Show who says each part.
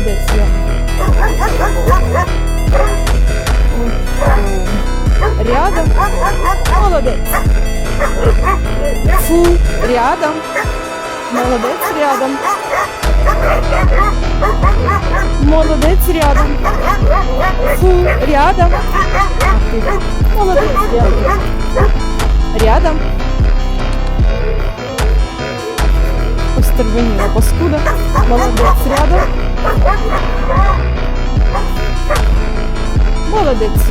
Speaker 1: Молодець. Рядом. Молодець. Фу, рядом. Молодець рядом. Молодець рядом. Фу, рядом. Молодець рядом. Рядом. Остервеніла паскуда. Молодець рядом. Молодець.